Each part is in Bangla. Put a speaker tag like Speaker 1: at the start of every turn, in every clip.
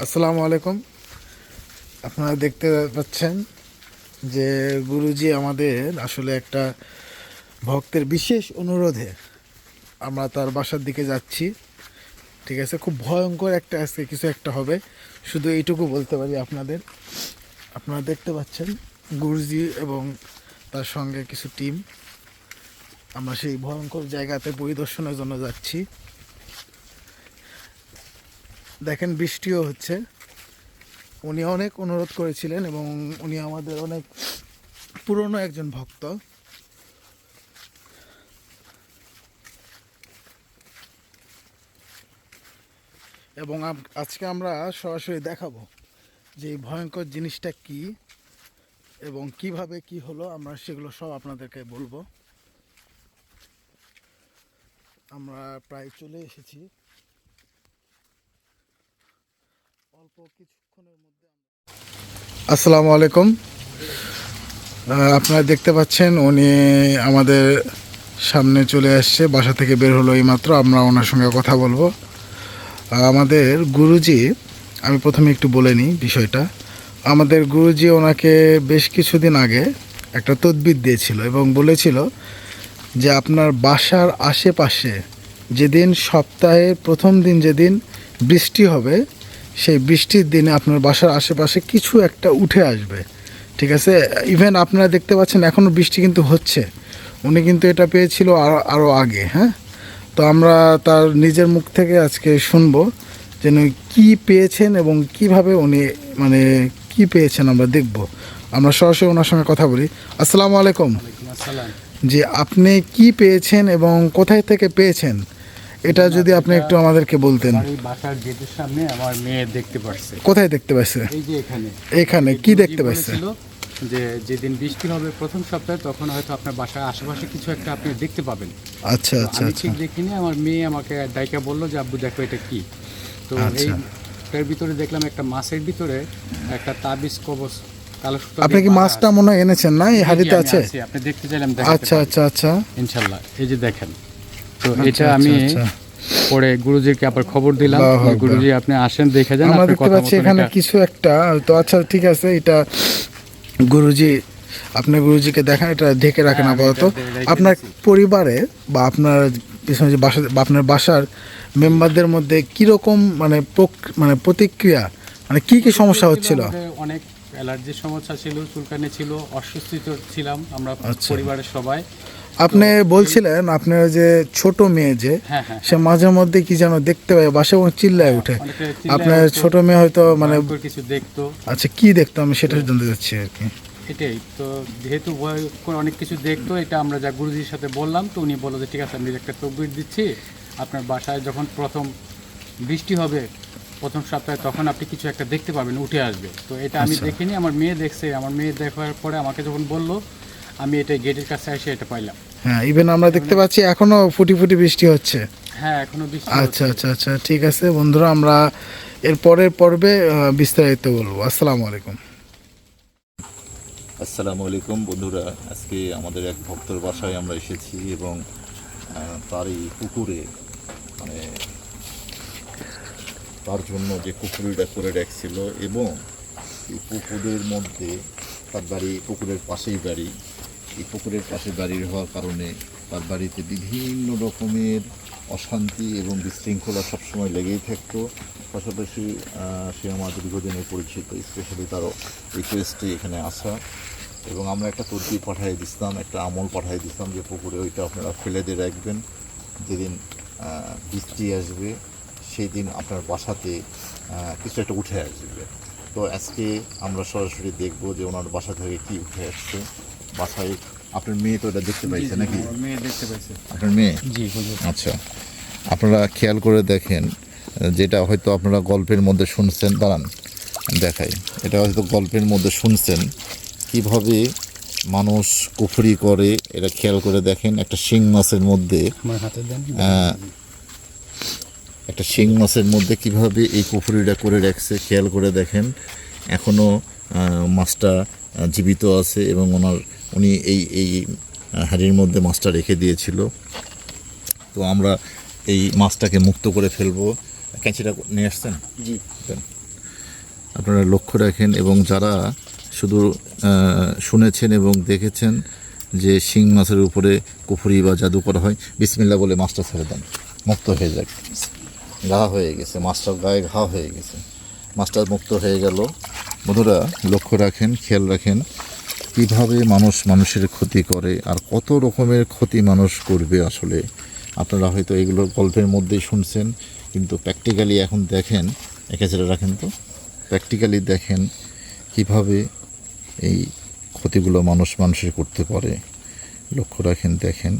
Speaker 1: আসসালামু আলাইকুম। আপনারা দেখতে পাচ্ছেন যে গুরুজি আমাদের আসলে একটা ভক্তের বিশেষ অনুরোধে আমরা তার বাসার দিকে যাচ্ছি। ঠিক আছে, খুব ভয়ঙ্কর একটা আজকে কিছু একটা হবে। শুধু এইটুকু বলতে পারি আপনাদের। আপনারা দেখতে পাচ্ছেন গুরুজি এবং তার সঙ্গে কিছু টিম। আমরা সেই ভয়ঙ্কর জায়গাতে পরিদর্শনের জন্য যাচ্ছি। দেখেন, বৃষ্টিও হচ্ছে। উনি অনেক অনুরোধ করেছিলেন এবং উনি আমাদের অনেক পুরনো একজন ভক্ত। এবং আজকে আমরা সরাসরি দেখাবো যে এই ভয়ঙ্কর জিনিসটা কি এবং কীভাবে কি হলো, আমরা সেগুলো সব আপনাদেরকে বলব। আমরা প্রায় চলে এসেছি। আসসালামু আলাইকুম। আপনারা দেখতে পাচ্ছেন, উনি আমাদের সামনে চলে আসছে, বাসা থেকে বের হলো এইমাত্র, আমরা ওনার সঙ্গে কথা বলব। আমাদের গুরুজি, আমি প্রথমে একটু বলে নিই বিষয়টা। আমাদের গুরুজি ওনাকে বেশ কিছুদিন আগে একটা তদবির দিয়েছিল এবং বলেছিল যে আপনার বাসার আশেপাশে যেদিন সপ্তাহের প্রথম দিন যেদিন বৃষ্টি হবে সেই বৃষ্টির দিনে আপনার বাসার আশেপাশে কিছু একটা উঠে আসবে ঠিক আছে? ইভেন আপনারা দেখতে পাচ্ছেন এখনও বৃষ্টি কিন্তু হচ্ছে। উনি কিন্তু এটা পেয়েছিল আরও আরও আগে হ্যাঁ? তো আমরা তার নিজের মুখ থেকে আজকে শুনব যেন কী পেয়েছেন এবং কীভাবে উনি মানে কি পেয়েছেন আমরা দেখব। আমরা সরাসরি ওনার সঙ্গে কথা বলি। আসসালামু আলাইকুম। যে আপনি কি পেয়েছেন এবং কোথায় থেকে পেয়েছেন? এটা যদি আপনি একটু আমাদেরকে বলতেন।
Speaker 2: এই বাসার গেটের সামনে আমার মেয়ে দেখতে পারছে
Speaker 1: কোথায় দেখতে পাচ্ছে?
Speaker 2: এই যে এখানে।
Speaker 1: এখানে কি দেখতে পাচ্ছে?
Speaker 2: যে যেদিন বৃষ্টি হবে প্রথম সপ্তাহে তখন হয়তো আপনার বাসার আশেপাশে কিছু একটা আপনি দেখতে পাবেন।
Speaker 1: আচ্ছা আচ্ছা
Speaker 2: আমি
Speaker 1: আচ্ছা।
Speaker 2: ঠিক দেখিনি আমার মেয়ে আমাকে ডাইকা বলল যে আব্বু দেখো এটা কি? তো
Speaker 1: আচ্ছা।
Speaker 2: এইটার ভিতরে দেখলাম একটা মাছের ভিতরে একটা তাবিজ কবচ
Speaker 1: আপনি কি মাছটা মনে হয় এনেছেন না? এই হাড়িতে আছে?
Speaker 2: আপনি দেখতে চাইলাম
Speaker 1: আচ্ছা আচ্ছা আচ্ছা।
Speaker 2: ইনশাল্লাহ। এই যে দেখেন তো
Speaker 1: আচ্ছা,
Speaker 2: এটা
Speaker 1: আচ্ছা,
Speaker 2: আমি
Speaker 1: আচ্ছা।
Speaker 2: পরে গুরুজিকে আবার খবর দিলাম। গুরুজি আপনি আসেন দেখে যান
Speaker 1: আমরা দেখতে
Speaker 2: কথা
Speaker 1: পাচ্ছি এখানে কিছু একটা। তো আচ্ছা ঠিক আছে এটা গুরুজি আপনি গুরুজিকে দেখেন এটা ঢেকে রাখেন
Speaker 2: হ্যাঁ,
Speaker 1: আপাতত। আপনার পরিবারে বা আপনার পিছনে যে বাসা আপনার বাসার মেম্বারদের মধ্যে কীরকম মানে মানে প্রতিক্রিয়া মানে কি কি সমস্যা হচ্ছিল?
Speaker 2: অনেক অ্যালার্জির সমস্যা ছিল চুলকানি ছিল অসুস্থিত ছিলাম আমরা। পরিবারের সবাই।
Speaker 1: আপনি বলছিলেন আপনার যে ছোট মেয়ে যে
Speaker 2: হ্যাঁ হ্যাঁ।
Speaker 1: সে মাঝে মধ্যে কি যেন দেখতে পায় বাসা এবং চিল্লায় উঠে আপনার ছোট মেয়ে হয়তো মানে
Speaker 2: কিছু দেখতো।
Speaker 1: আচ্ছা কি দেখতো? আমি সেটা জানতে চাচ্ছি আর কি।
Speaker 2: এটাই তো যেহেতু ভয়ঙ্কর অনেক কিছু দেখতো এটা আমরা যা গুরুজির সাথে বললাম তো উনি বলল যে ঠিক আছে আমি একটা তকবির দিচ্ছি। আপনার বাসায় যখন প্রথম বৃষ্টি হবে প্রথম সপ্তাহে তখন আপনি কিছু একটা দেখতে পাবেন উঠে আসবে। তো এটা আমি
Speaker 1: আচ্ছা।
Speaker 2: দেখিনি আমার মেয়ে দেখছে। আমার মেয়ে দেখার পরে আমাকে যখন বলল আমি এটা গেটের কাছে এসে এটা পাইলাম।
Speaker 1: হ্যাঁ ইভেন আমরা দেখতে পাচ্ছি এখনও ফুটি ফুটি বৃষ্টি হচ্ছে।
Speaker 2: হ্যাঁ এখনও বৃষ্টি
Speaker 1: আচ্ছা আচ্ছা আচ্ছা ঠিক আছে বন্ধুরা আমরা এর পরের পর্বে বিস্তারিত বলব। আসসালামু আলাইকুম।
Speaker 3: আসসালামু আলাইকুম বন্ধুরা আজকে আমাদের এক ভক্তর বাসায় আমরা এসেছি এবং তার এই পুকুরে মানে তার জন্য যে পুকুরিটা করে রাখছিল এবং এই পুকুরের মধ্যে তার বাড়ি পুকুরের পাশেই বাড়ি। এই পুকুরের পাশে বাড়ির হওয়ার কারণে তার বাড়িতে বিভিন্ন রকমের অশান্তি এবং বিশৃঙ্খলা সবসময় লেগেই থাকতো। পাশাপাশি সে আমার দীর্ঘদিনের পরিচিত স্পেশালি তারও রিকোয়েস্টে এখানে আসা। এবং আমরা একটা তদবির পাঠিয়ে দিতাম একটা আমল পাঠিয়ে দিতাম যে পুকুরে ওইটা আপনারা ফেলে দিয়ে রাখবেন। যেদিন বৃষ্টি আসবে সেই দিন আপনার বাসাতে কিছু একটা উঠে আসবে। তো আজকে আমরা সরাসরি দেখব যে ওনার বাসা থেকে কি উঠে আসছে। বাসায় আপনার মেয়ে তো এটা দেখতে পাইছে নাকি?
Speaker 2: মেয়ে দেখতে পাইছে।
Speaker 3: আপনার মেয়ে?
Speaker 2: জি
Speaker 3: আচ্ছা। আপনারা খেয়াল করে দেখেন যেটা হয়তো আপনারা গল্পের মধ্যে শুনছেন দাঁড়ান দেখাই। এটা হয়তো গল্পের মধ্যে শুনছেন কীভাবে মানুষ কুফরি করে এটা খেয়াল করে দেখেন একটা শিং মাছের মধ্যে একটা শিং মাছের মধ্যে কীভাবে এই কুফুরিটা করে রাখছে খেয়াল করে দেখেন। এখনও মাছটা জীবিত আছে এবং ওনার উনি এই এই হাঁড়ির মধ্যে মাছটা রেখে দিয়েছিল। তো আমরা এই মাছটাকে মুক্ত করে ফেলব। ক্যাঁচিটা নিয়ে আসছেন?
Speaker 2: জি।
Speaker 3: আপনারা লক্ষ্য রাখেন এবং যারা শুধু শুনেছেন এবং দেখেছেন যে শিং মাছের উপরে কুফুরি বা জাদু করা হয় বিসমিল্লা বলে মাছটা ছেড়ে দেন। মুক্ত হয়ে যাক। ঘা হয়ে গেছে মাছটার গায়ে ঘা হয়ে গেছে। মাছটা মুক্ত হয়ে গেল। বন্ধুরা লক্ষ্য রাখেন খেয়াল রাখেন কীভাবে মানুষ মানুষের ক্ষতি করে আর কত রকমের ক্ষতি মানুষ করবে আসলে? আপনারা হয়তো এগুলো গল্পের মধ্যেই শুনছেন, কিন্তু প্র্যাকটিক্যালি এখন দেখেন, একে ছেড়ে রাখেন তো? প্র্যাকটিক্যালি দেখেন কীভাবে এই ক্ষতিগুলো মানুষ মানুষের করতে পারে। লক্ষ্য রাখেন, দেখেন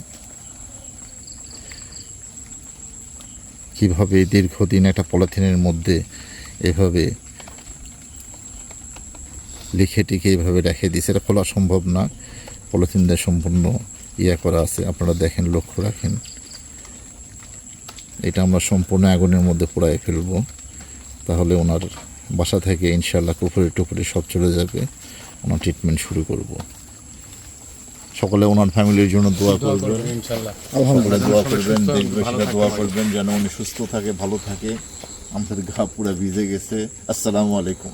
Speaker 3: কীভাবে দীর্ঘদিন একটা পলিথিনের মধ্যে এভাবে লিখে টিকে এইভাবে রেখে দিয়েছে। এটা খোলা সম্ভব না। পলিথিন দিয়ে সম্পূর্ণ ইয়ে করা আছে। আপনারা দেখেন লক্ষ্য রাখেন। এটা আমরা সম্পূর্ণ আগুনের মধ্যে পোড়ায় ফেলব। তাহলে ওনার বাসা থেকে ইনশাল্লাহ কুপুরি টুপুরি সব চলে যাবে। ওনার ট্রিটমেন্ট শুরু করব। সকলে ওনার ফ্যামিলির জন্য দোয়া করবেন। আলহামদুলিল্লাহ দোয়া করবেন দেশবাসীরা দোয়া করবেন যেন উনি সুস্থ থাকে ভালো থাকে। আমাদের ঘা পুরা ভিজে গেছে। আসসালামু আলাইকুম।